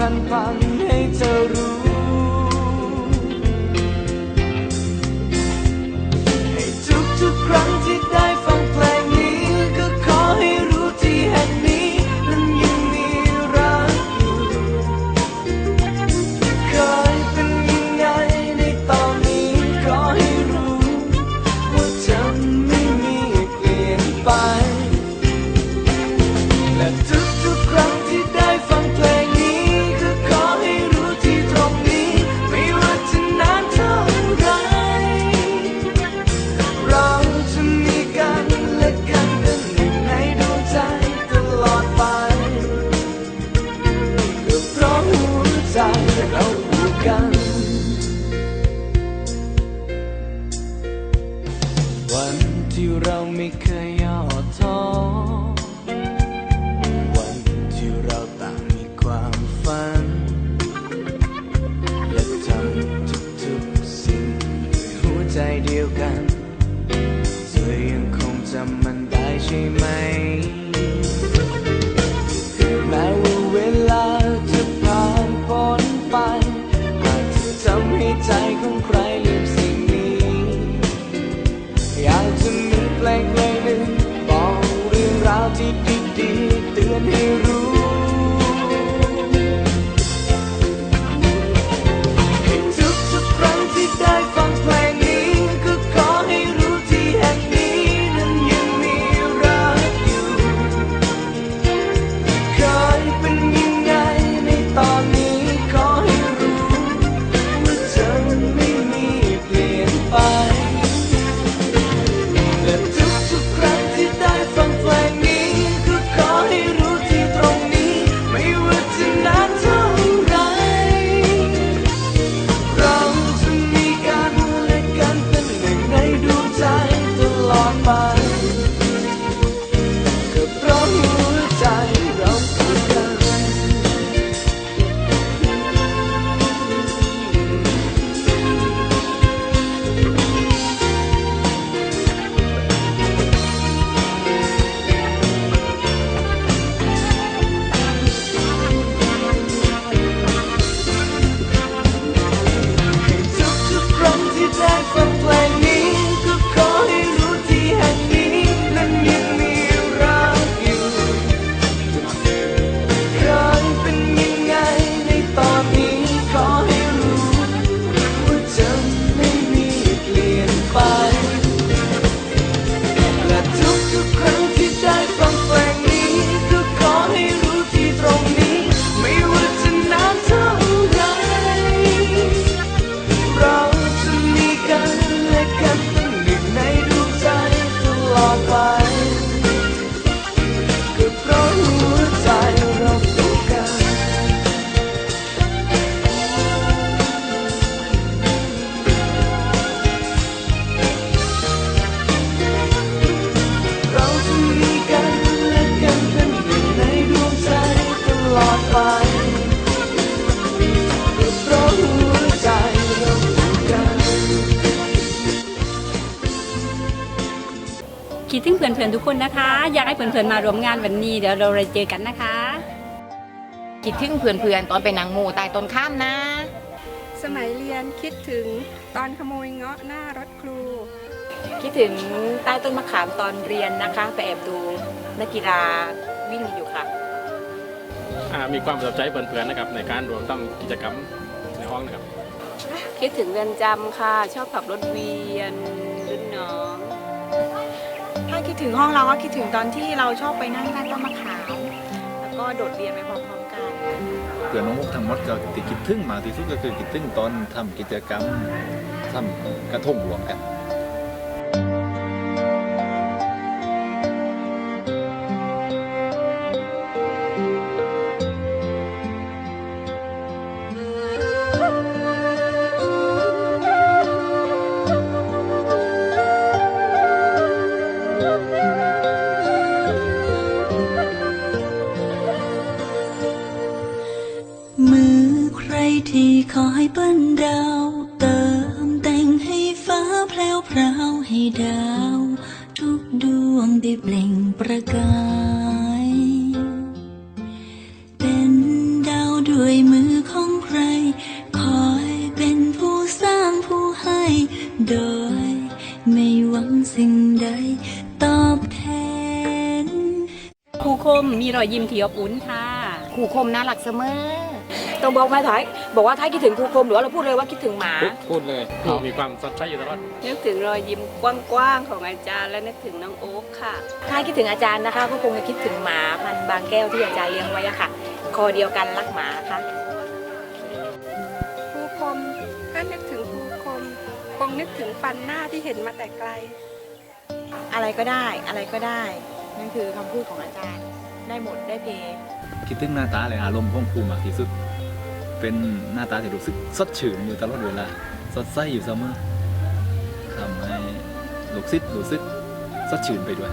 难办。she. คิดถึงเพื่อนๆทุกคนนะคะ อยากให้เพื่อนๆมารวมงานวันนี้เดี๋ยวเราไปเจอกันนะคะ คิดถึงเพื่อนๆตอนไปนางมูตายต้นข้ามนะ สมัยเรียนคิดถึงตอนขโมยเงาะหน้ารถครู คิดถึงใต้ต้นมะขามตอนเรียนนะคะ ไปแอบดูนักกีฬาวิ่งอยู่ค่ะมีความประทับใจเพื่อนๆนะครับในการรวมตั้งกิจกรรมในห้องนะครับ คิดถึงเรือนจำค่ะ ชอบขับรถเวียน ถึงห้องเราก็คิดถึงตอนที่เราชอบไปนั่งใต้ต้นมะขามแล้วก็โดดเรียนไปพร้อมๆกัน เกิดน้องมุกทั้งมดก็ติดคิดถึงมากที่สุดก็คือคิดถึงตอนทำกิจกรรมทำกระทงหลวงกัน อยปั้นดาวเติมแต่งให้ฟ้าแพลวพราวให้ดาว ทุกดวงได้เปล่งประกาย เป็นดาวด้วยมือของใคร คอยเป็นผู้สร้างผู้ให้ โดยไม่หวังสิ่งใดตอบแทน ครูคมมีรอยยิ้มที่อบอุ่นค่ะครูคมน่ารักเสมอ ต้องบอกมาถ่ายบอกว่าถ้าคิดถึงครูคมหรือว่าเราพูดเลยว่าคิดถึงหมาพูดพูดเลยเรามีความสดใสอยู่ตลอดนึกถึงรอยยิ้มกว้างๆของอาจารย์ และนึกถึงน้องโอ๊คค่ะ ถ้าคิดถึงอาจารย์นะคะก็คงจะคิดถึงหมาพันธุ์บางแก้วที่อาจารย์เลี้ยงไว้อะค่ะ คอเดียวกันรักหมาค่ะครูคมถ้านึกถึงครูคม คงนึกถึงฟันหน้าที่เห็นมาแต่ไกล อะไรก็ได้อะไรก็ได้ นั่นคือคำพูดของอาจารย์ ได้หมดได้เพคิดถึงหน้าตาเลยอารมณ์ของครูมากที่สุด เป็นหน้าตาที่รู้สึกสดชื่นอยู่ตลอดเวลาสดใสอยู่เสมอทำให้ลูกศิษย์รู้สึกสดชื่นไปด้วย